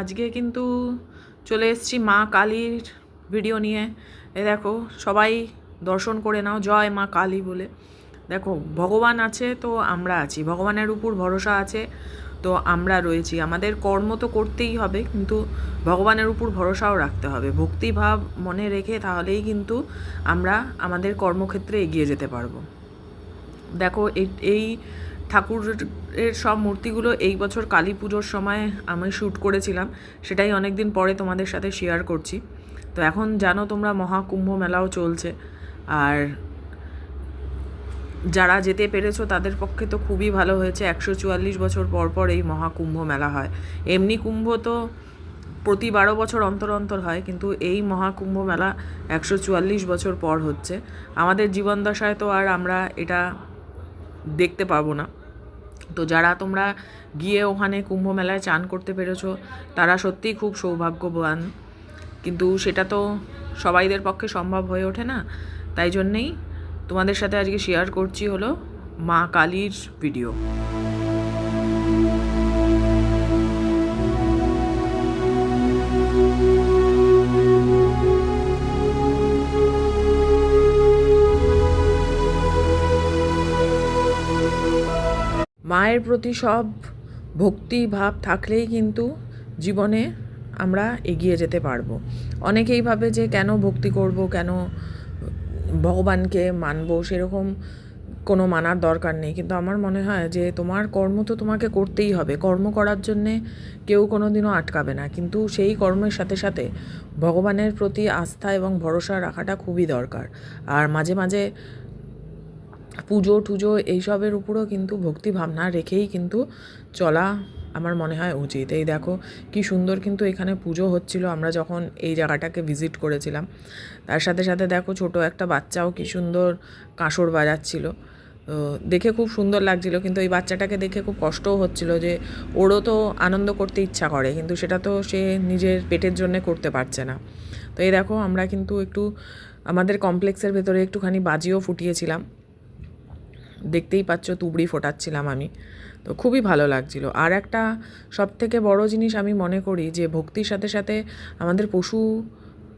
আজকে কিন্তু চলে এসেছি মা কালীর ভিডিও নিয়ে। এ দেখো, সবাই দর্শন করে নাও, জয় মা কালী বলে। দেখো, ভগবান আছে তো আমরা আছি, ভগবানের উপর ভরসা আছে তো আমরা রয়েছি। আমাদের কর্ম তো করতেই হবে, কিন্তু ভগবানের উপর ভরসাও রাখতে হবে। ভক্তিভাব মনে রেখে তাহলেই কিন্তু আমরা আমাদের কর্মক্ষেত্রে এগিয়ে যেতে পারব। দেখো এই ঠাকুরের সব মূর্তিগুলো এই বছর কালী পুজোর সময় আমি শ্যুট করেছিলাম। সেটাই অনেক দিন পরে তোমাদের সাথে শেয়ার করছি। তো এখন জানো তোমরা মহাকুম্ভ মেলাও চলছে। আর যারা যেতে পেরেছ তাদের পক্ষে তো খুবই ভালো হয়েছে। একশো চুয়াল্লিশ বছর পর পর এই মহাকুম্ভ মেলা হয়। এমনি কুম্ভ তো প্রতি বারো বছর অন্তর অন্তর হয়, কিন্তু এই মহাকুম্ভ মেলা একশো চুয়াল্লিশ বছর পর হচ্ছে। আমাদের জীবন দশায় তো আর আমরা এটা দেখতে পাবো না। তো যারা তোমরা গিয়ে ওখানে কুম্ভ মেলায় চান করতে পেরেছ, তারা সত্যিই খুব সৌভাগ্যবান। কিন্তু সেটা তো সবাইদের পক্ষে সম্ভব হয়ে ওঠে না। তাই জন্যেই তোমাদের সাথে আজকে শেয়ার করছি হলো মা কালীর ভিডিও মায়ের প্রতি সব ভক্তি, ভাব থাকলেই কিন্তু জীবনে আমরা এগিয়ে যেতে পারব। অনেকেই ভাবে যে কেন ভক্তি করব, কেন ভগবানকে মানব, সেরকম কোনো মানার দরকার নেই। কিন্তু আমার মনে হয় যে তোমার কর্ম তো তোমাকে করতেই হবে। কর্ম করার জন্যে কেউ কোনো দিনও আটকাবে না। কিন্তু সেই কর্মের সাথে সাথে ভগবানের প্রতি আস্থা এবং ভরসা রাখাটা খুবই দরকার। আর মাঝে মাঝে পুজো টুজো এইসবের উপরও কিন্তু ভক্তি ভাবনা রেখেই কিন্তু চলা আমার মনে হয় উচিত। এই দেখো কি সুন্দর কিন্তু এখানে পুজো হচ্ছিল। আমরা যখন এই জায়গাটাকে ভিজিট করেছিলাম, তার সাথে সাথে দেখো ছোট একটা বাচ্চাও কি সুন্দর কাঁসর বাজাচ্ছিল। দেখে খুব সুন্দর লাগছিল কিন্তু এই বাচ্চাটাকে দেখে খুব কষ্টও হচ্ছিল যে ওরও তো আনন্দ করতে ইচ্ছা করে কিন্তু সেটা তো সে নিজের পেটের জন্যে করতে পারছে না। তো এই দেখো আমরা কিন্তু একটু আমাদের কমপ্লেক্সের ভেতরে একটুখানি বাজিও ফুটিয়েছিলাম। দেখতেই পাচ্ছ তুবড়ি ফোটাচ্ছিলাম আমি। তো খুবই ভালো লাগছিল। আর একটা সব থেকে বড় জিনিস আমি মনে করি যে, ভক্তির সাথে সাথে আমাদের পশু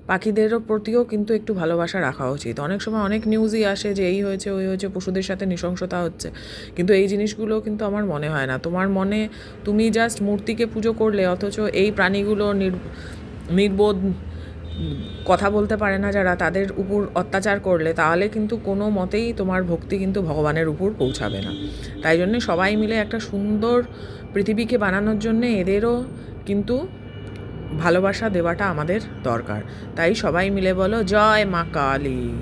পাখিদেরও প্রতিও কিন্তু একটু ভালোবাসা রাখা উচিত। অনেক সময় অনেক নিউজই আসে যে, এই হয়েছে, ওই হয়েছে, পশুদের সাথে নৃশংসতা হচ্ছে। কিন্তু এই জিনিসগুলো কিন্তু আমার মনে হয় না। তোমার মনে, তুমি জাস্ট মূর্তিকে পুজো করলে, অথচ এই প্রাণীগুলো নির, নির্বোধ কথা বলতে পারে না যারা তাদের উপর অত্যাচার করলে, তাহলে কিন্তু কোনো মতেই তোমার ভক্তি কিন্তু ভগবানের উপর পৌঁছাবে না। তাই জন্য সবাই মিলে একটা সুন্দর পৃথিবীকে বানানোর জন্য এদেরও কিন্তু ভালোবাসা দেওয়াটা আমাদের দরকার। তাই সবাই মিলে বলো, জয় মা কালী।